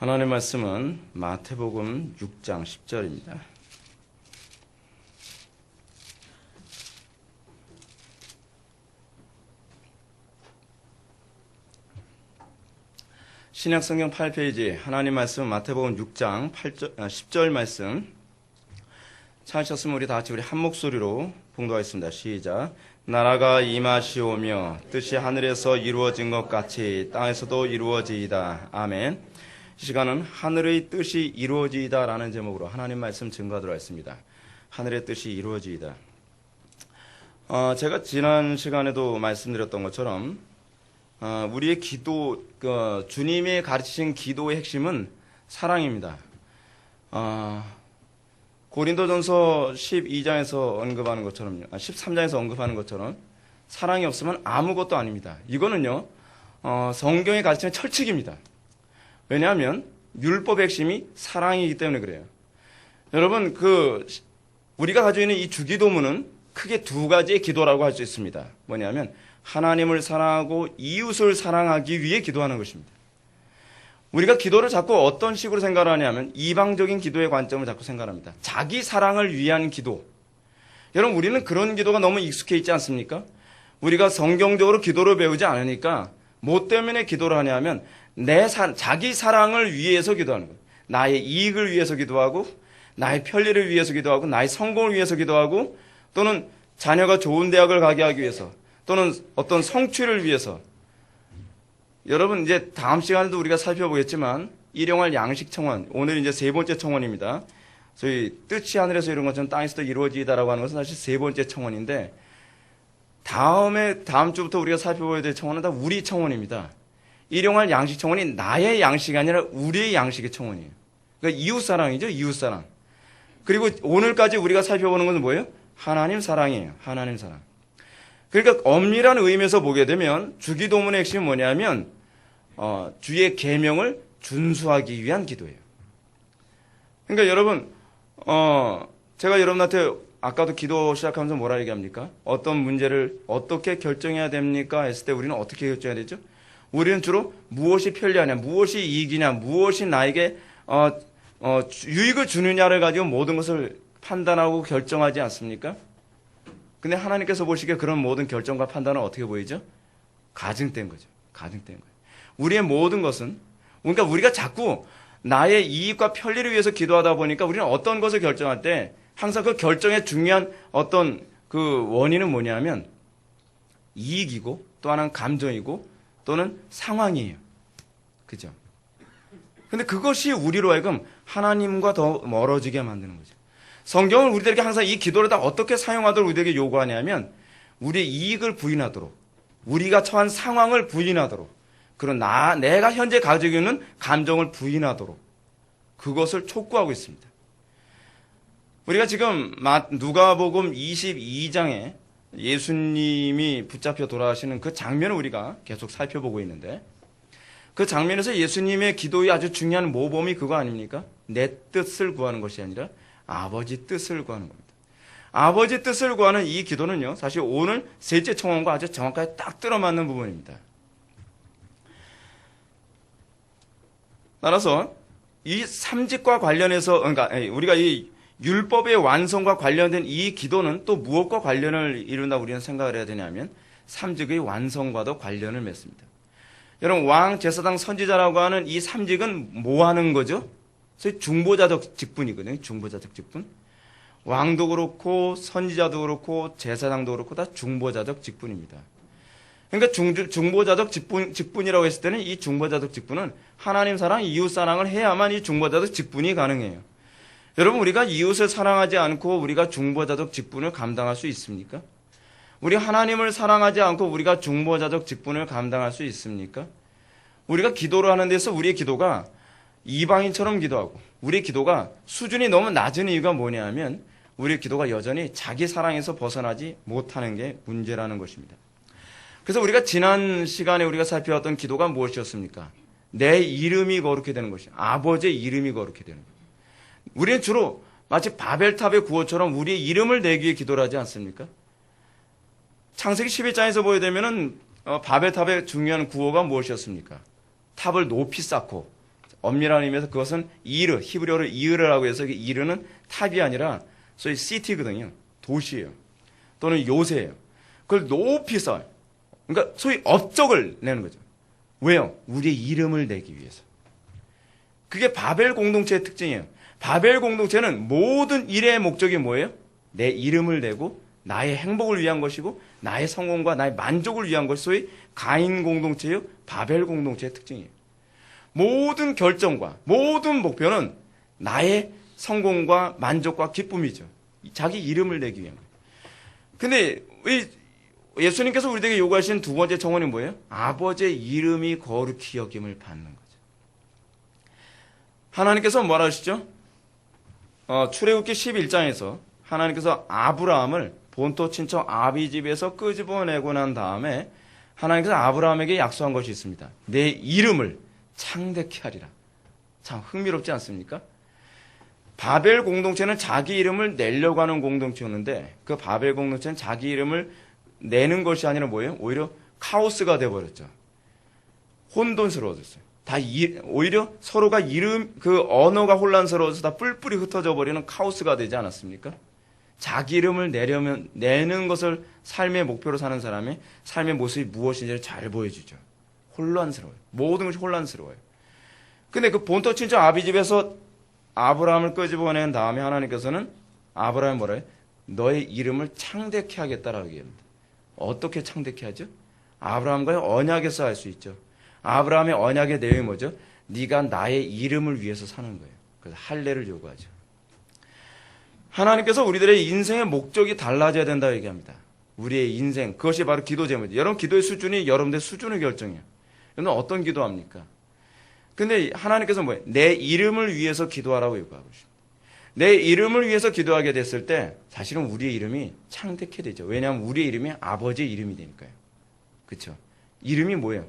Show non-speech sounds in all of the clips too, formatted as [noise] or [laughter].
하나님의 말씀은 마태복음 6장 10절입니다. 신약 성경 8페이지 하나님 말씀 마태복음 6장 8절, 10절 말씀 찾으셨으면 우리 다 같이 우리 한 목소리로 봉도하겠습니다. 시작. 나라가 임하시오며 뜻이 하늘에서 이루어진 것 같이 땅에서도 이루어지이다. 아멘. 이 시간은 하늘의 뜻이 이루어지이다라는 제목으로 하나님 말씀 증거하도록 하겠습니다. 하늘의 뜻이 이루어지이다. 어, 제가 지난 시간에도 말씀드렸던 것처럼 어, 우리의 기도, 그, 주님이 가르치신 기도의 핵심은 사랑입니다. 어, 고린도전서 12장에서 언급하는 것처럼요. 아, 13장에서 언급하는 것처럼 사랑이 없으면 아무것도 아닙니다. 이거는요. 어, 성경이 가르치는 철칙입니다. 왜냐하면 율법의 핵심이 사랑이기 때문에 그래요. 여러분 그 우리가 가지고 있는 이 주기도문은 크게 두 가지의 기도라고 할 수 있습니다. 뭐냐면 하나님을 사랑하고 이웃을 사랑하기 위해 기도하는 것입니다. 우리가 기도를 자꾸 어떤 식으로 생각하냐면 이방적인 기도의 관점을 자꾸 생각합니다. 자기 사랑을 위한 기도. 여러분 우리는 그런 기도가 너무 익숙해 있지 않습니까? 우리가 성경적으로 기도를 배우지 않으니까 뭐 때문에 기도를 하냐면 내 사, 자기 사랑을 위해서 기도하는 거예요. 나의 이익을 위해서 기도하고 나의 편리를 위해서 기도하고 나의 성공을 위해서 기도하고 또는 자녀가 좋은 대학을 가게 하기 위해서 또는 어떤 성취를 위해서 여러분 이제 다음 시간에도 우리가 살펴보겠지만 일용할 양식 청원 오늘 이제 세 번째 청원입니다. 저희 뜻이 하늘에서 이룬 것처럼 땅에서도 이루어지다라고 하는 것은 사실 세 번째 청원인데 다음에 다음 주부터 우리가 살펴봐야 될 청원은 다 우리 청원입니다. 일용할 양식 청원이 나의 양식이 아니라 우리의 양식의 청원이에요. 그러니까 이웃 사랑이죠, 이웃 사랑. 그리고 오늘까지 우리가 살펴보는 것은 뭐예요? 하나님 사랑이에요. 하나님 사랑. 그러니까 엄밀한 의미에서 보게 되면 주기도문의 핵심이 뭐냐면 어, 주의 계명을 준수하기 위한 기도예요. 그러니까 여러분 어, 제가 여러분한테 아까도 기도 시작하면서 뭐라 얘기합니까? 어떤 문제를 어떻게 결정해야 됩니까? 했을 때 우리는 어떻게 결정해야 되죠? 우리는 주로 무엇이 편리하냐, 무엇이 이익이냐, 무엇이 나에게 어, 어, 유익을 주느냐를 가지고 모든 것을 판단하고 결정하지 않습니까? 근데 하나님께서 보시기에 그런 모든 결정과 판단은 어떻게 보이죠? 가증된 거죠. 가증된 거예요. 우리의 모든 것은 그러니까 우리가 자꾸 나의 이익과 편리를 위해서 기도하다 보니까 우리는 어떤 것을 결정할 때 항상 그 결정의 중요한 어떤 그 원인은 뭐냐면 이익이고 또 하나는 감정이고 또는 상황이에요. 그죠? 근데 그것이 우리로 하여금 하나님과 더 멀어지게 만드는 거죠. 성경은 우리들에게 항상 이 기도를 다 어떻게 사용하도록 우리에게 요구하냐면 우리의 이익을 부인하도록 우리가 처한 상황을 부인하도록 그리고 나 내가 현재 가지고 있는 감정을 부인하도록 그것을 촉구하고 있습니다. 우리가 지금 누가복음 22장에 예수님이 붙잡혀 돌아가시는 그 장면을 우리가 계속 살펴보고 있는데 그 장면에서 예수님의 기도의 아주 중요한 모범이 그거 아닙니까? 내 뜻을 구하는 것이 아니라 아버지 뜻을 구하는 겁니다. 아버지 뜻을 구하는 이 기도는요, 사실 오늘 셋째 청원과 아주 정확하게 딱 들어맞는 부분입니다. 따라서 이 삼직과 관련해서, 그러니까 우리가 이 율법의 완성과 관련된 이 기도는 또 무엇과 관련을 이룬다 우리는 생각을 해야 되냐면 삼직의 완성과도 관련을 맺습니다. 여러분 왕, 제사장, 선지자라고 하는 이 삼직은 뭐 하는 거죠? 중보자적 직분이거든요. 중보자적 직분. 왕도 그렇고 선지자도 그렇고 제사장도 그렇고 다 중보자적 직분입니다. 그러니까 중, 중보자적 직분, 직분이라고 했을 때는 이 중보자적 직분은 하나님 사랑, 이웃 사랑을 해야만 이 중보자적 직분이 가능해요. 여러분 우리가 이웃을 사랑하지 않고 우리가 중보자적 직분을 감당할 수 있습니까? 우리 하나님을 사랑하지 않고 우리가 중보자적 직분을 감당할 수 있습니까? 우리가 기도를 하는 데서 우리의 기도가 이방인처럼 기도하고 우리의 기도가 수준이 너무 낮은 이유가 뭐냐면 우리의 기도가 여전히 자기 사랑에서 벗어나지 못하는 게 문제라는 것입니다. 그래서 우리가 지난 시간에 우리가 살펴왔던 기도가 무엇이었습니까? 내 이름이 거룩히 되는 것이 아버지의 이름이 거룩히 되는 것. 우리는 주로 마치 바벨탑의 구호처럼 우리의 이름을 내기 위해 기도를 하지 않습니까? 창세기 11장에서 보게 되면은 어, 바벨탑의 중요한 구호가 무엇이었습니까? 탑을 높이 쌓고 엄밀한 의미에서 그것은 이르, 히브리어로 이르라고 해서 그 이르는 탑이 아니라 소위 시티거든요. 도시예요. 또는 요새예요. 그걸 높이 쌓아요. 그러니까 소위 업적을 내는 거죠. 왜요? 우리의 이름을 내기 위해서. 그게 바벨 공동체의 특징이에요. 바벨 공동체는 모든 일의 목적이 뭐예요? 내 이름을 내고 나의 행복을 위한 것이고 나의 성공과 나의 만족을 위한 것이 소위 가인 공동체요, 바벨 공동체의 특징이에요. 모든 결정과 모든 목표는 나의 성공과 만족과 기쁨이죠. 자기 이름을 내기 위한 거예요. 근데 이 예수님께서 우리에게 요구하신 두 번째 청원이 뭐예요? 아버지의 이름이 거룩히 여김을 받는 거죠. 하나님께서 뭐라 하시죠? 어, 출애굽기 11장에서 하나님께서 아브라함을 본토 친척 아비 집에서 끄집어내고 난 다음에 하나님께서 아브라함에게 약속한 것이 있습니다. 내 이름을 창대케 하리라. 참 흥미롭지 않습니까? 바벨 공동체는 자기 이름을 내려고 하는 공동체였는데 그 바벨 공동체는 자기 이름을 내는 것이 아니라 뭐예요? 오히려 카오스가 돼버렸죠. 혼돈스러워졌어요. 다 이- 오히려 서로가 이름 그 언어가 혼란스러워서 다 뿔뿔이 흩어져 버리는 카오스가 되지 않았습니까? 자기 이름을 내려면 내는 것을 삶의 목표로 사는 사람의 삶의 모습이 무엇인지를 잘 보여주죠. 혼란스러워요. 모든 것이 혼란스러워요. 근데 그 본토 친척 아비 집에서 아브라함을 끄집어낸 다음에 하나님께서는 아브라함 뭐라 해요? 너의 이름을 창대케 하겠다라고 얘기합니다. 어떻게 창대케 하죠? 아브라함과의 언약에서 할 수 있죠. 아브라함의 언약의 내용이 뭐죠? 네가 나의 이름을 위해서 사는 거예요. 그래서 할례를 요구하죠. 하나님께서 우리들의 인생의 목적이 달라져야 된다고 얘기합니다. 우리의 인생 그것이 바로 기도 제목이죠. 여러분 기도의 수준이 여러분들의 수준을 결정해요. 여러분 어떤 기도합니까? 근데 하나님께서 뭐예요? 내 이름을 위해서 기도하라고 요구하고 있습니다. 내 이름을 위해서 기도하게 됐을 때 사실은 우리의 이름이 창대케 되죠. 왜냐하면 우리의 이름이 아버지의 이름이 되니까요. 그렇죠? 이름이 뭐예요?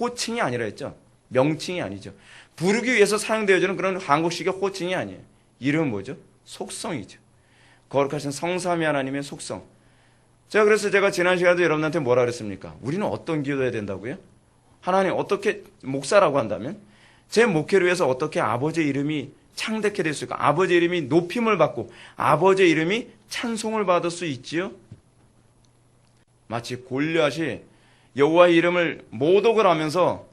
호칭이 아니라 했죠. 명칭이 아니죠. 부르기 위해서 사용되어지는 그런 한국식의 호칭이 아니에요. 이름은 뭐죠? 속성이죠. 거룩하신 성삼위 하나님의 속성. 제가 그래서 제가 지난 시간에도 여러분한테 뭐라 그랬습니까? 우리는 어떤 기도해야 된다고요? 하나님 어떻게 목사라고 한다면 제 목회를 위해서 어떻게 아버지의 이름이 창대케 될 수 있을까? 아버지의 이름이 높임을 받고 아버지의 이름이 찬송을 받을 수 있지요? 마치 골리앗이 여호와의 이름을 모독을 하면서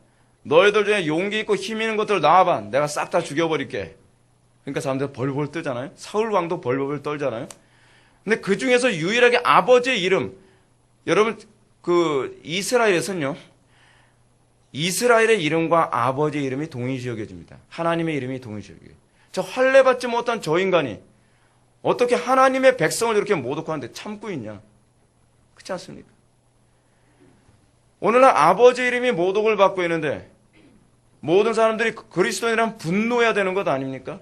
너희들 중에 용기 있고 힘 있는 것들 나와봐. 내가 싹 다 죽여버릴게. 그러니까 사람들 벌벌 뜨잖아요. 사울 왕도 벌벌 떨잖아요. 근데 그 중에서 유일하게 아버지의 이름, 여러분 그 이스라엘에서는요. 이스라엘의 이름과 아버지의 이름이 동일시 여겨집니다. 하나님의 이름이 동일시 여겨요. 저 할례 받지 못한 저 인간이 어떻게 하나님의 백성을 이렇게 모독하는데 참고 있냐? 그렇지 않습니까? 오늘날 아버지 이름이 모독을 받고 있는데 모든 사람들이 그리스도인이란 분노해야 되는 것 아닙니까?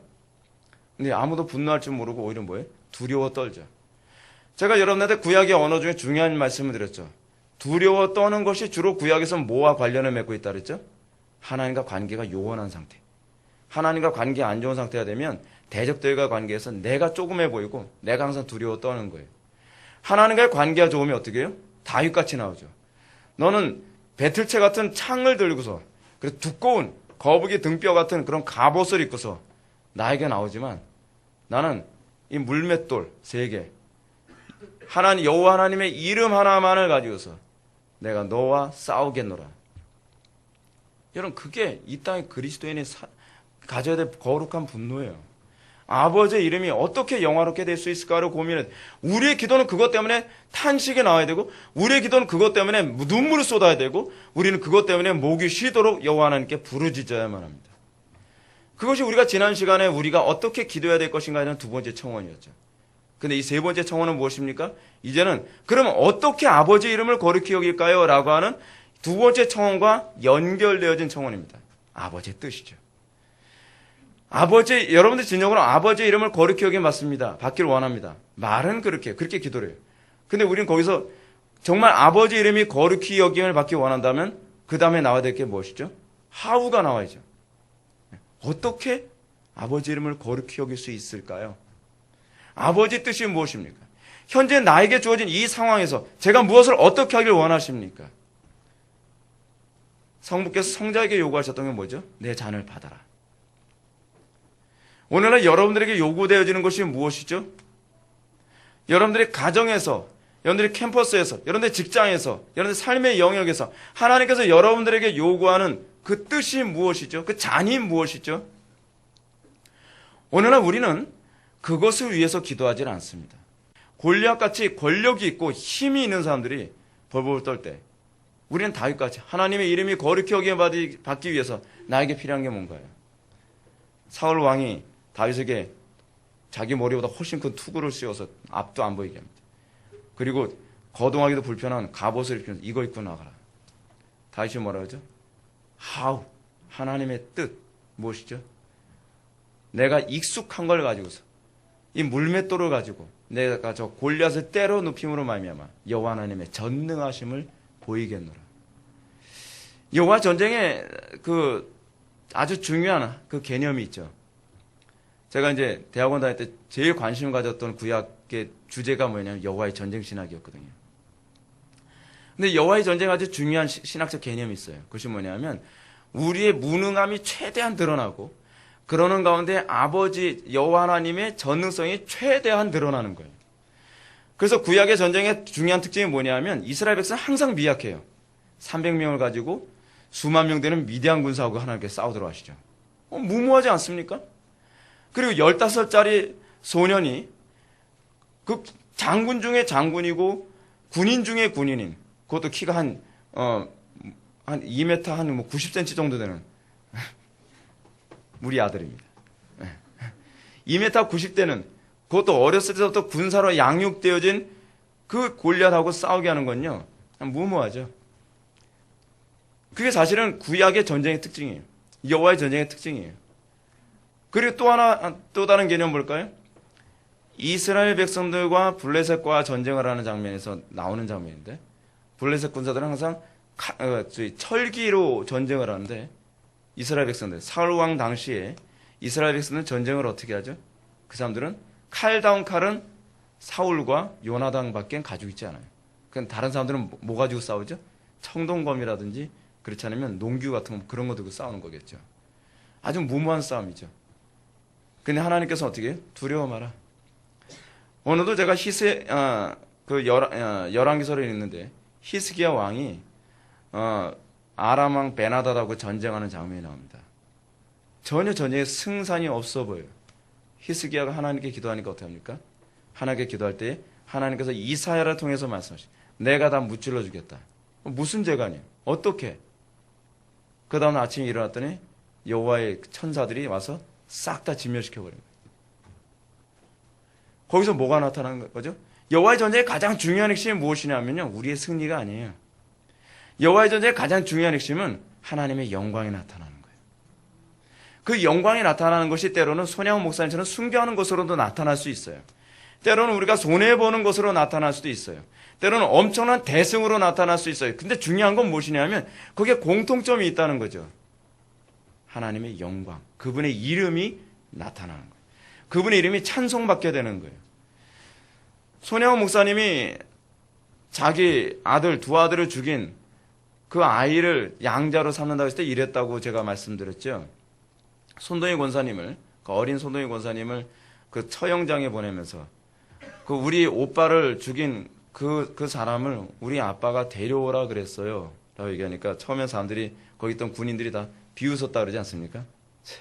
근데 아무도 분노할 줄 모르고 오히려 뭐예요? 두려워 떨죠. 제가 여러분한테 구약의 언어 중에 중요한 말씀을 드렸죠. 두려워 떠는 것이 주로 구약에서 뭐와 관련을 맺고 있다 그랬죠? 하나님과 관계가 요원한 상태. 하나님과 관계 안 좋은 상태가 되면 대적들과 관계에서 내가 조금해 보이고 내가 항상 두려워 떠는 거예요. 하나님과의 관계가 좋으면 어떻게 해요? 다윗같이 나오죠. 너는 배틀채 같은 창을 들고서 그래서 두꺼운 거북이 등뼈 같은 그런 갑옷을 입고서 나에게 나오지만 나는 이 물맷돌 세 개, 하나님 여호와 하나님의 이름 하나만을 가지고서 내가 너와 싸우겠노라. 여러분 그게 이 땅의 그리스도인이 사- 가져야 될 거룩한 분노예요. 아버지의 이름이 어떻게 영화롭게 될 수 있을까를 고민해. 우리의 기도는 그것 때문에 탄식이 나와야 되고, 우리의 기도는 그것 때문에 눈물을 쏟아야 되고, 우리는 그것 때문에 목이 쉬도록 여호와 하나님께 부르짖어야만 합니다. 그것이 우리가 지난 시간에 우리가 어떻게 기도해야 될 것인가에 대한 두 번째 청원이었죠. 근데 이 세 번째 청원은 무엇입니까? 이제는 그러면 어떻게 아버지 이름을 거룩히 여길까요? 라고 하는 두 번째 청원과 연결되어진 청원입니다. 아버지의 뜻이죠. 아버지, 여러분들 진정으로 아버지의 이름을 거룩히 여기 맞습니다. 받기를 원합니다. 말은 그렇게, 그렇게 기도를 해요. 근데 우리는 거기서 정말 아버지 이름이 거룩히 여김을 받기 원한다면 그 다음에 나와야 될 게 무엇이죠? 하우가 나와야죠. 어떻게 아버지 이름을 거룩히 여길 수 있을까요? 아버지 뜻이 무엇입니까? 현재 나에게 주어진 이 상황에서 제가 무엇을 어떻게 하길 원하십니까? 성부께서 성자에게 요구하셨던 게 뭐죠? 내 잔을 받아라. 오늘날 여러분들에게 요구되어지는 것이 무엇이죠? 여러분들의 가정에서, 여러분들의 캠퍼스에서, 여러분들의 직장에서, 여러분들의 삶의 영역에서 하나님께서 여러분들에게 요구하는 그 뜻이 무엇이죠? 그 잔이 무엇이죠? 오늘날 우리는 그것을 위해서 기도하지는 않습니다. 골리앗같이 권력이 있고 힘이 있는 사람들이 벌벌 떨 때 우리는 다윗같이 하나님의 이름이 거룩히 여김 받기 위해서 나에게 필요한 게 뭔가요? 사울 왕이 다윗에게 자기 머리보다 훨씬 큰 투구를 씌워서 앞도 안 보이게 합니다. 그리고 거동하기도 불편한 갑옷을 입히면서 이거 입고 나가라. 다윗이 뭐라 그러죠? 하우 하나님의 뜻 무엇이죠? 내가 익숙한 걸 가지고서 이 물맷돌을 가지고 내가 저 골리앗을 때려 눕힘으로 말미암아 여호와 하나님의 전능하심을 보이겠노라. 여호와 전쟁에 그 아주 중요한 그 개념이 있죠. 제가 이제 대학원 다닐 때 제일 관심 가졌던 구약의 주제가 뭐냐면 여호와의 전쟁 신학이었거든요. 근데 여호와의 전쟁 아주 중요한 시- 신학적 개념이 있어요. 그것이 뭐냐면 우리의 무능함이 최대한 드러나고 그러는 가운데 아버지 여호와 하나님의 전능성이 최대한 드러나는 거예요. 그래서 구약의 전쟁의 중요한 특징이 뭐냐면 이스라엘 백성은 항상 미약해요. 300명을 가지고 수만 명 되는 미대한 군사하고 하나님께 싸우도록 하시죠. 어, 무모하지 않습니까? 그리고 15살짜리 소년이 그 장군 중에 장군이고 군인 중에 군인인 그것도 키가 한, 어, 한 2m 한 뭐 90cm 정도 되는 우리 아들입니다. 2m 90대는 그것도 어렸을 때부터 군사로 양육되어진 그 골리앗하고 싸우게 하는 건요. 무모하죠. 그게 사실은 구약의 전쟁의 특징이에요. 여호와의 전쟁의 특징이에요. 그리고 또 하나 또 다른 개념 볼까요? 이스라엘 백성들과 블레셋과 전쟁을 하는 장면에서 나오는 장면인데 블레셋 군사들은 항상 카- 어, 철기로 전쟁을 하는데 이스라엘 백성들 사울 왕 당시에 이스라엘 백성들은 전쟁을 어떻게 하죠? 그 사람들은 칼 다운 칼은 사울과 요나당밖에 가지고 있지 않아요. 그럼 다른 사람들은 뭐- 뭐 가지고 싸우죠? 청동검이라든지 그렇지 않으면 농규 같은 거 그런 거 들고 싸우는 거겠죠. 아주 무모한 싸움이죠. 근데 하나님께서 어떻게 해요? 두려워 마라. 오늘도 제가 히스 어, 그 열, 어, 열왕기서를 읽는데 히스기야 왕이 어, 아람 왕 베나다하고 전쟁하는 장면이 나옵니다. 전혀 전쟁에 승산이 없어 보여요. 히스기야가 하나님께 기도하니까 어떻게 합니까? 하나님께 기도할 때 하나님께서 이사야를 통해서 말씀하시. 내가 다 무찔러 주겠다. 무슨 죄가 아니에요? 어떻게? 그 다음 아침에 일어났더니 여호와의 천사들이 와서 싹 다 진멸시켜 버린 거예요. 거기서 뭐가 나타나는 거죠? 여호와의 전쟁의 가장 중요한 핵심이 무엇이냐면요. 우리의 승리가 아니에요. 여호와의 전쟁의 가장 중요한 핵심은 하나님의 영광이 나타나는 거예요. 그 영광이 나타나는 것이 때로는 손양 목사님처럼 순교하는 것으로도 나타날 수 있어요. 때로는 우리가 손해보는 것으로 나타날 수도 있어요. 때로는 엄청난 대승으로 나타날 수 있어요. 근데 중요한 건 무엇이냐면 거기에 공통점이 있다는 거죠. 하나님의 영광, 그분의 이름이 나타나는 거예요. 그분의 이름이 찬송받게 되는 거예요. 손양호 목사님이 자기 아들, 두 아들을 죽인 그 아이를 양자로 삼는다고 했을 때 이랬다고 제가 말씀드렸죠. 손동희 권사님을, 그 어린 손동희 권사님을 그 처형장에 보내면서 그 우리 오빠를 죽인 그, 그 사람을 우리 아빠가 데려오라 그랬어요. 라고 얘기하니까 처음에 사람들이 거기 있던 군인들이 다 비웃었다 그러지 않습니까? 치,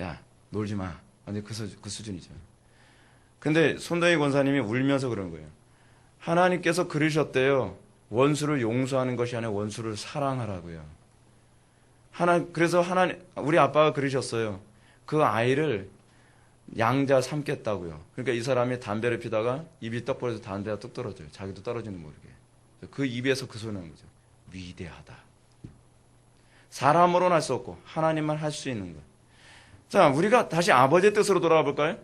야, 놀지 마. 완전 그, 수, 그 수준이죠. 근데 손동희 권사님이 울면서 그런 거예요. 하나님께서 그러셨대요. 원수를 용서하는 것이 아니라 원수를 사랑하라고요. 하나, 그래서 하나님, 우리 아빠가 그러셨어요. 그 아이를 양자 삼겠다고요. 그러니까 이 사람이 담배를 피다가 입이 떡 벌어서 담배가 뚝 떨어져요. 자기도 떨어지는 모르게. 그 입에서 그 소리 나는 거죠. 위대하다. 사람으로는 할 수 없고 하나님만 할 수 있는 것. 자, 우리가 다시 아버지의 뜻으로 돌아가 볼까요?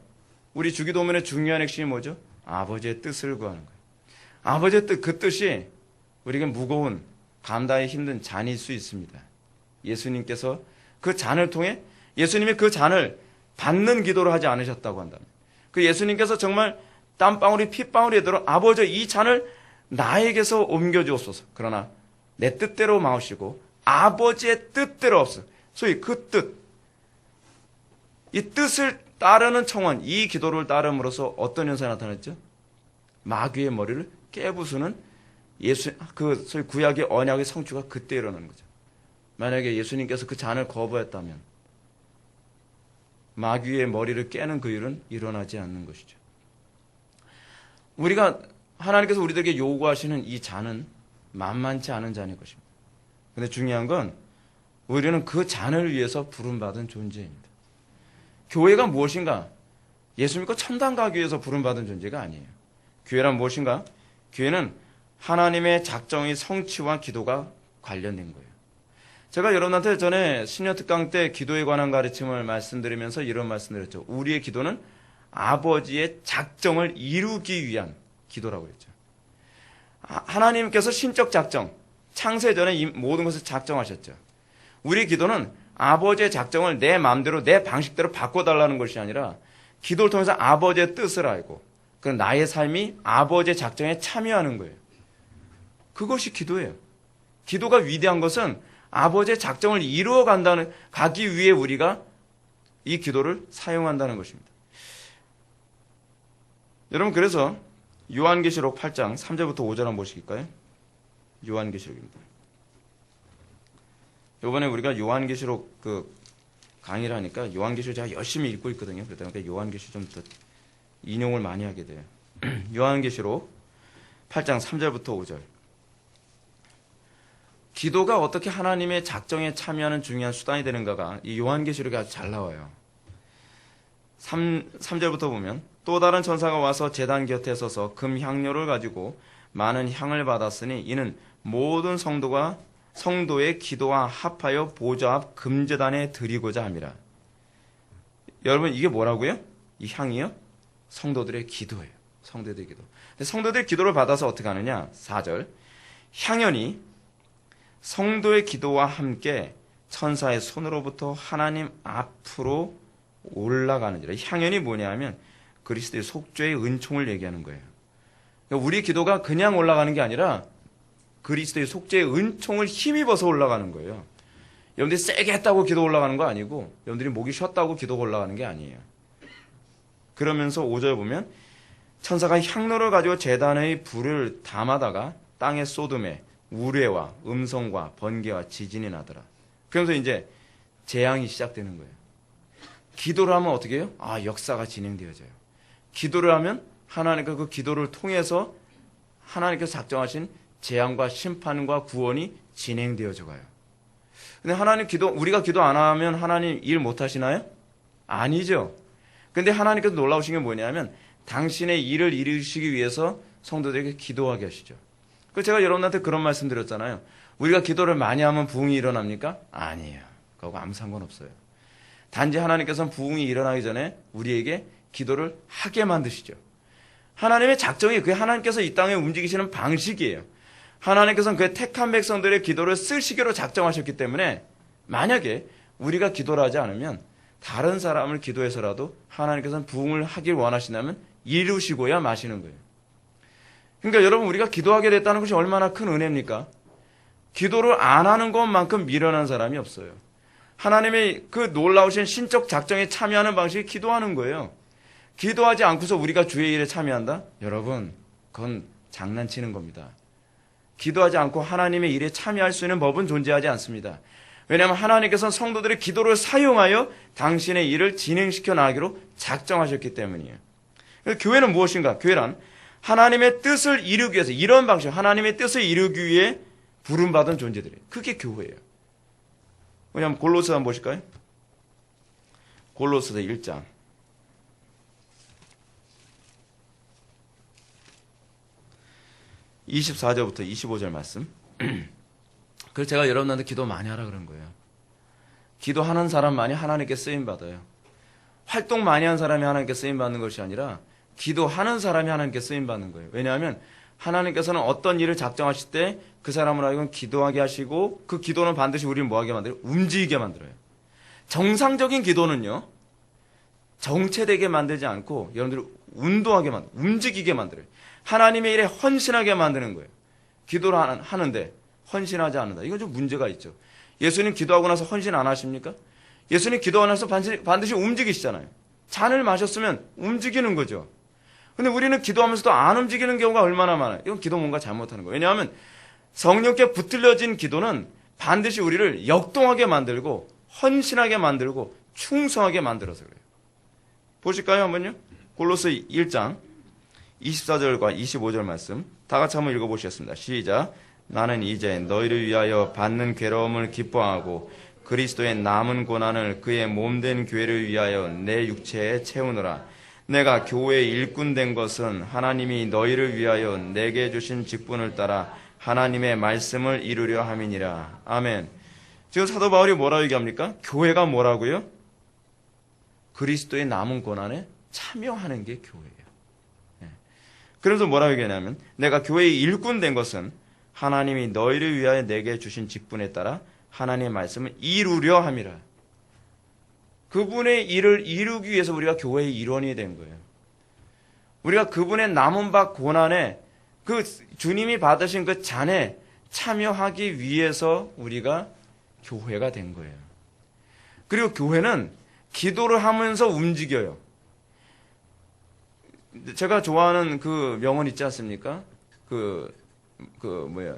우리 주기도문의 중요한 핵심이 뭐죠? 아버지의 뜻을 구하는 거예요. 아버지의 뜻, 그 뜻이 우리에게 무거운, 감당하기 힘든 잔일 수 있습니다. 예수님께서 그 잔을 통해 예수님이 그 잔을 받는 기도를 하지 않으셨다고 한다면 그 예수님께서 정말 땀방울이 핏방울이 되도록 아버지 이 잔을 나에게서 옮겨주옵소서. 그러나 내 뜻대로 마시고 아버지의 뜻대로 없어. 소위 그 뜻. 이 뜻을 따르는 청원, 이 기도를 따름으로써 어떤 현상이 나타났죠? 마귀의 머리를 깨부수는 예수, 그, 소위 구약의 언약의 성취가 그때 일어나는 거죠. 만약에 예수님께서 그 잔을 거부했다면, 마귀의 머리를 깨는 그 일은 일어나지 않는 것이죠. 우리가, 하나님께서 우리들에게 요구하시는 이 잔은 만만치 않은 잔일 것입니다. 근데 중요한 건, 우리는 그 잔을 위해서 부름받은 존재입니다. 교회가 무엇인가? 예수 믿고 천당 가기 위해서 부름받은 존재가 아니에요. 교회란 무엇인가? 교회는 하나님의 작정의 성취와 기도가 관련된 거예요. 제가 여러분한테 전에 신년 특강 때 기도에 관한 가르침을 말씀드리면서 이런 말씀드렸죠. 우리의 기도는 아버지의 작정을 이루기 위한 기도라고 했죠. 하나님께서 신적 작정, 창세 전에 이 모든 것을 작정하셨죠. 우리 기도는 아버지의 작정을 내 마음대로 내 방식대로 바꿔달라는 것이 아니라 기도를 통해서 아버지의 뜻을 알고 그 나의 삶이 아버지의 작정에 참여하는 거예요. 그것이 기도예요. 기도가 위대한 것은 아버지의 작정을 이루어 간다는 가기 위해 우리가 이 기도를 사용한다는 것입니다. 여러분 그래서 요한계시록 8장 3절부터 5절 한번 보실까요? 요한계시록입니다. 이번에 우리가 요한계시록 그 강의를 하니까 요한계시록 제가 열심히 읽고 있거든요. 그러다 보니까 요한계시록 좀 더 인용을 많이 하게 돼요. [clears throat] 요한계시록 8장 3절부터 5절. 기도가 어떻게 하나님의 작정에 참여하는 중요한 수단이 되는가가 이 요한계시록에 아주 잘 나와요. 3, 3절부터 보면 또 다른 천사가 와서 제단 곁에 서서 금 향료를 가지고 많은 향을 받았으니 이는 모든 성도가 성도의 기도와 합하여 보좌 앞 금제단에 드리고자 함이라. 여러분 이게 뭐라고요? 이 향이요? 성도들의 기도예요. 성도들의 기도. 성도들의 기도를 받아서 어떻게 하느냐? 4절. 향연이 성도의 기도와 함께 천사의 손으로부터 하나님 앞으로 올라가는지라. 향연이 뭐냐 하면 그리스도의 속죄의 은총을 얘기하는 거예요. 그러니까 우리 기도가 그냥 올라가는 게 아니라 그리스도의 속죄의 은총을 힘입어서 올라가는 거예요. 여러분들이 세게 했다고 기도 올라가는 거 아니고 여러분들이 목이 쉬었다고 기도가 올라가는 게 아니에요. 그러면서 5절 보면 천사가 향로를 가지고 재단의 불을 담아다가 땅에 쏟음에 우레와 음성과 번개와 지진이 나더라. 그러면서 이제 재앙이 시작되는 거예요. 기도를 하면 어떻게 해요? 아, 역사가 진행되어져요. 기도를 하면 하나님과 그 기도를 통해서 하나님께서 작정하신 재앙과 심판과 구원이 진행되어져 가요. 근데 하나님 기도, 우리가 기도 안 하면 하나님 일 못 하시나요? 아니죠. 근데 하나님께서 놀라우신 게 뭐냐면 당신의 일을 이루시기 위해서 성도들에게 기도하게 하시죠. 그 제가 여러분한테 그런 말씀 드렸잖아요. 우리가 기도를 많이 하면 부흥이 일어납니까? 아니에요. 그거하고 아무 상관없어요. 단지 하나님께서는 부흥이 일어나기 전에 우리에게 기도를 하게 만드시죠. 하나님의 작정이 그게 하나님께서 이 땅에 움직이시는 방식이에요. 하나님께서는 그 택한 백성들의 기도를 쓰시기로 작정하셨기 때문에 만약에 우리가 기도를 하지 않으면 다른 사람을 기도해서라도 하나님께서는 부흥을 하길 원하신다면 이루시고야 마시는 거예요. 그러니까 여러분 우리가 기도하게 됐다는 것이 얼마나 큰 은혜입니까? 기도를 안 하는 것만큼 미련한 사람이 없어요. 하나님의 그 놀라우신 신적 작정에 참여하는 방식이 기도하는 거예요. 기도하지 않고서 우리가 주의 일에 참여한다? 여러분, 그건 장난치는 겁니다. 기도하지 않고 하나님의 일에 참여할 수 있는 법은 존재하지 않습니다. 왜냐하면 하나님께서는 성도들의 기도를 사용하여 당신의 일을 진행시켜 나가기로 작정하셨기 때문이에요. 교회는 무엇인가? 교회란 하나님의 뜻을 이루기 위해서 이런 방식, 하나님의 뜻을 이루기 위해 부름받은 존재들이에요. 그게 교회예요. 왜냐하면 골로스 한번 보실까요? 골로스서 1장. (24절부터) (25절) 말씀 [clears throat] 그래서 제가 여러분한테 기도 많이 하라 그런 거예요 기도하는 사람만이 하나님께 쓰임 받아요 활동 많이 한 사람이 하나님께 쓰임 받는 것이 아니라 기도하는 사람이 하나님께 쓰임 받는 거예요 왜냐하면 하나님께서는 어떤 일을 작정하실 때 그 사람을 하여금 기도하게 하시고 그 기도는 반드시 우리를 뭐하게 만들어요? 움직이게 만들어요. 정상적인 기도는요. 정체되게 만들지 않고 여러분들을 운동하게 만들어 움직이게 만들어요. 하나님의 일에 헌신하게 만드는 거예요. 기도를 하는데 헌신하지 않는다. 이건 좀 문제가 있죠. 예수님 기도하고 나서 헌신 안 하십니까? 예수님 기도하고 나서 반드시, 반드시 움직이시잖아요. 잔을 마셨으면 움직이는 거죠. 근데 우리는 기도하면서도 안 움직이는 경우가 얼마나 많아요. 이건 기도 뭔가 잘못하는 거예요. 왜냐하면 성령께 붙들려진 기도는 반드시 우리를 역동하게 만들고 헌신하게 만들고 충성하게 만들어서 그래요. 보실까요, 한번요? 골로스 1장 24절과 25절 말씀 다 같이 한번 읽어보시겠습니다. 시작. 나는 이제 너희를 위하여 받는 괴로움을 기뻐하고 그리스도의 남은 고난을 그의 몸된 교회를 위하여 내 육체에 채우노라. 내가 교회의 일꾼 된 것은 하나님이 너희를 위하여 내게 주신 직분을 따라 하나님의 말씀을 이루려 함이니라. 아멘. 지금 사도 바울이 뭐라고 얘기합니까? 교회가 뭐라고요? 그리스도의 남은 고난에 참여하는 게 교회예요. 예. 그래서 뭐라고 얘기하냐면 내가 교회의 일꾼 된 것은 하나님이 너희를 위하여 내게 주신 직분에 따라 하나님의 말씀을 이루려 함이라. 그분의 일을 이루기 위해서 우리가 교회의 일원이 된 거예요. 우리가 그분의 남은 바 고난에 그 주님이 받으신 그 잔에 참여하기 위해서 우리가 교회가 된 거예요. 그리고 교회는 기도를 하면서 움직여요. 제가 좋아하는 그 명언 있지 않습니까? 그, 그, 뭐야.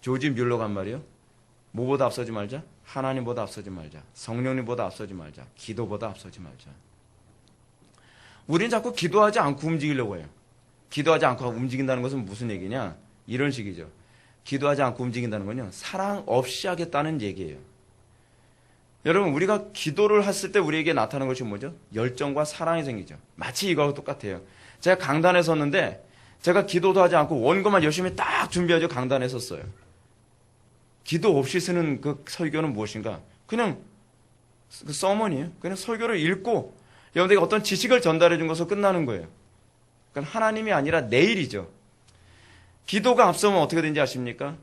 조지 뮬러가 한 말이요. 뭐보다 앞서지 말자? 하나님보다 앞서지 말자. 성령님보다 앞서지 말자. 기도보다 앞서지 말자. 우리는 자꾸 기도하지 않고 움직이려고 해요. 기도하지 않고 움직인다는 것은 무슨 얘기냐? 이런 식이죠. 기도하지 않고 움직인다는 건요. 사랑 없이 하겠다는 얘기예요. 여러분, 우리가 기도를 했을 때 우리에게 나타나는 것이 뭐죠? 열정과 사랑이 생기죠. 마치 이거하고 똑같아요. 제가 강단에 섰는데 제가 기도도 하지 않고 원고만 열심히 딱 준비하죠. 강단에 섰어요. 기도 없이 쓰는 그 설교는 무엇인가? 그냥 그 서머니에요. 그냥 설교를 읽고 여러분들에게 어떤 지식을 전달해 준 것으로 끝나는 거예요. 그러니까 하나님이 아니라 내일이죠. 기도가 앞서면 어떻게 되는지 아십니까?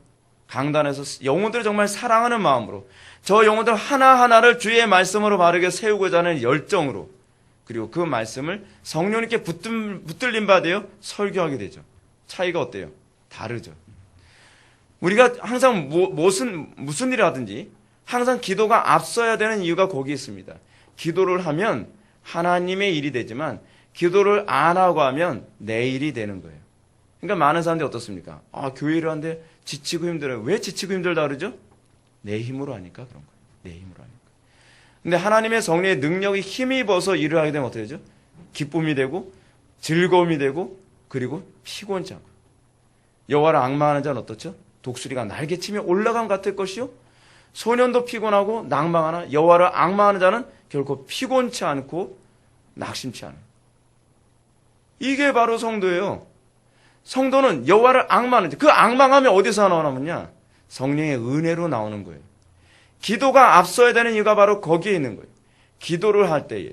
강단에서 영혼들을 정말 사랑하는 마음으로 저 영혼들 하나하나를 주의 말씀으로 바르게 세우고자 하는 열정으로 그리고 그 말씀을 성령님께 붙들, 붙들림 받아요 설교하게 되죠. 차이가 어때요? 다르죠. 우리가 항상 뭐, 무슨 무슨 일을 하든지 항상 기도가 앞서야 되는 이유가 거기 있습니다. 기도를 하면 하나님의 일이 되지만 기도를 안 하고 하면 내 일이 되는 거예요. 그러니까 많은 사람들이 어떻습니까? 아, 교회 를 하는데 지치고 힘들어요. 왜 지치고 힘들다 그러죠? 내 힘으로 하니까 그런 거예요. 내 힘으로 하니까. 근데 하나님의 성령의 능력이 힘입어서 일을 하게 되면 어떻게 되죠? 기쁨이 되고 즐거움이 되고 그리고 피곤치 않고 여호와를 악마하는 자는 어떻죠? 독수리가 날개치며 올라간 같을 것이요 소년도 피곤하고 낭망하나 여호와를 악마하는 자는 결코 피곤치 않고 낙심치 않아요. 이게 바로 성도예요. 성도는 여호와를 악망하는 자. 그 악망하면 어디서 나오냐면요. 성령의 은혜로 나오는 거예요. 기도가 앞서야 되는 이유가 바로 거기에 있는 거예요. 기도를 할 때에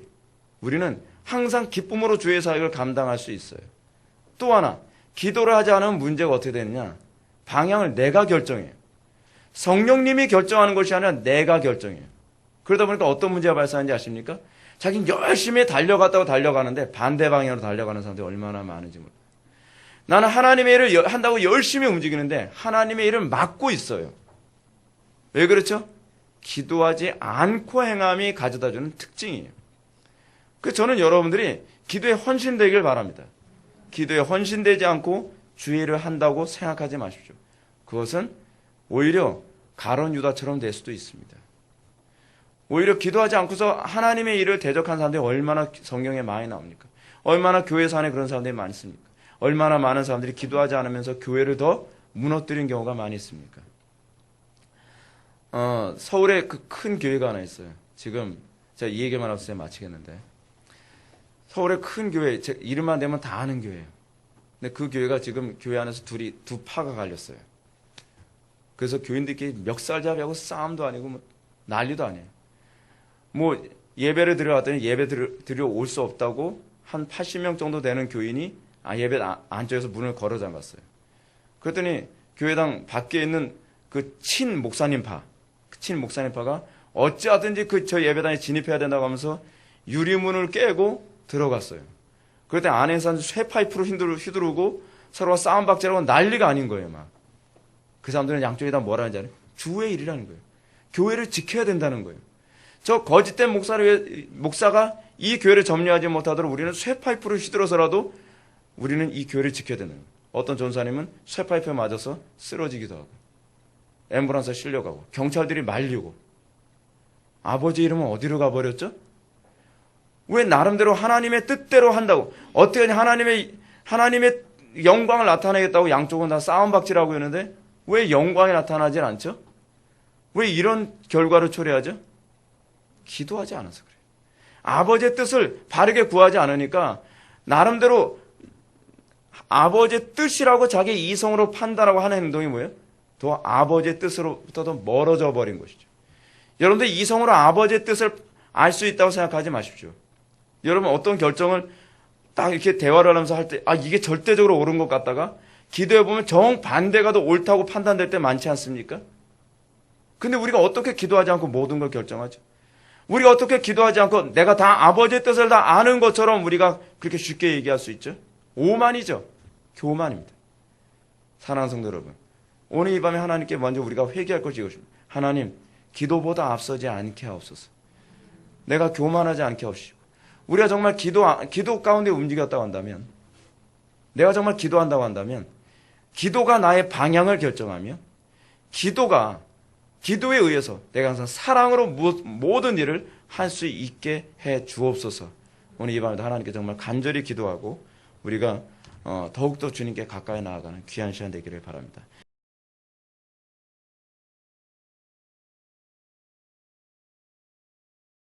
우리는 항상 기쁨으로 주의 사역을 감당할 수 있어요. 또 하나, 기도를 하지 않으면 문제가 어떻게 되느냐? 방향을 내가 결정해요. 성령님이 결정하는 것이 아니라 내가 결정해요. 그러다 보니까 어떤 문제가 발생하는지 아십니까? 자기는 열심히 달려갔다고 달려가는데 반대 방향으로 달려가는 사람들이 얼마나 많은지 몰라요. 나는 하나님의 일을 한다고 열심히 움직이는데 하나님의 일을 막고 있어요. 왜 그렇죠? 기도하지 않고 행함이 가져다 주는 특징이에요. 그 저는 여러분들이 기도에 헌신되길 바랍니다. 기도에 헌신되지 않고 주의를 한다고 생각하지 마십시오. 그것은 오히려 가론 유다처럼 될 수도 있습니다. 오히려 기도하지 않고서 하나님의 일을 대적한 사람들이 얼마나 성경에 많이 나옵니까? 얼마나 교회 산에 그런 사람들이 많습니까? 얼마나 많은 사람들이 기도하지 않으면서 교회를 더 무너뜨린 경우가 많이 있습니까? 어, 서울에 그 큰 교회가 하나 있어요. 지금 제가 이 얘기만 하고 마치겠는데 서울에 큰 교회 제 이름만 대면 다 아는 교회예요. 근데 그 교회가 지금 교회 안에서 둘이 두 파가 갈렸어요. 그래서 교인들끼리 멱살잡이하고 싸움도 아니고 뭐 난리도 아니에요. 뭐 예배를 드려왔더니 예배 드려 올수 없다고 한 80명 정도 되는 교인이 아, 예배 안쪽에서 문을 걸어 잠갔어요. 그랬더니 교회당 밖에 있는 그 친 목사님 파, 그친 목사님 파가 어찌하든지 그 저 예배당에 진입해야 된다고 하면서 유리문을 깨고 들어갔어요. 그랬더니 안에서 쇠 파이프로 휘두르고 서로가 싸움박질하고 난리가 아닌 거예요, 막. 그 사람들은 양쪽에 다 뭐라 하는지 알아요? 주의 일이라는 거예요. 교회를 지켜야 된다는 거예요. 저 거짓된 목사를 목사가 이 교회를 점령하지 못하도록 우리는 쇠 파이프를 휘둘러서라도 우리는 이 교회를 지켜야 되는 거예요. 어떤 전사님은 쇠 파이프에 맞아서 쓰러지기도 하고 앰뷸런스에 실려가고 경찰들이 말리고 아버지 이름은 어디로 가버렸죠? 왜 나름대로 하나님의 뜻대로 한다고 어떻게 하나님의 하나님의 영광을 나타내겠다고 양쪽은 다 싸움박질하고 있는데 왜 영광이 나타나질 않죠? 왜 이런 결과를 초래하죠? 기도하지 않아서 그래요. 아버지의 뜻을 바르게 구하지 않으니까 나름대로 아버지의 뜻이라고 자기 이성으로 판단하고 하는 행동이 뭐예요? 더 아버지의 뜻으로부터 더 멀어져 버린 것이죠. 여러분들 이성으로 아버지의 뜻을 알 수 있다고 생각하지 마십시오. 여러분 어떤 결정을 딱 이렇게 대화를 하면서 할 때, 아, 이게 절대적으로 옳은 것 같다가 기도해 보면 정반대가 더 옳다고 판단될 때 많지 않습니까? 근데 우리가 어떻게 기도하지 않고 모든 걸 결정하죠? 우리가 어떻게 기도하지 않고 내가 다 아버지의 뜻을 다 아는 것처럼 우리가 그렇게 쉽게 얘기할 수 있죠? 오만이죠. 교만입니다. 사랑하는 성도 여러분. 오늘 이 밤에 하나님께 먼저 우리가 회개할 것이 이것입니다. 하나님, 기도보다 앞서지 않게 하옵소서. 내가 교만하지 않게 하옵시고. 우리가 정말 기도, 기도 가운데 움직였다고 한다면, 내가 정말 기도한다고 한다면, 기도가 나의 방향을 결정하며, 기도가, 기도에 의해서 내가 항상 사랑으로 무- 모든 일을 할 수 있게 해 주옵소서. 오늘 이 밤에도 하나님께 정말 간절히 기도하고, 우리가 어, 더욱더 주님께 가까이 나아가는 귀한 시간 되기를 바랍니다.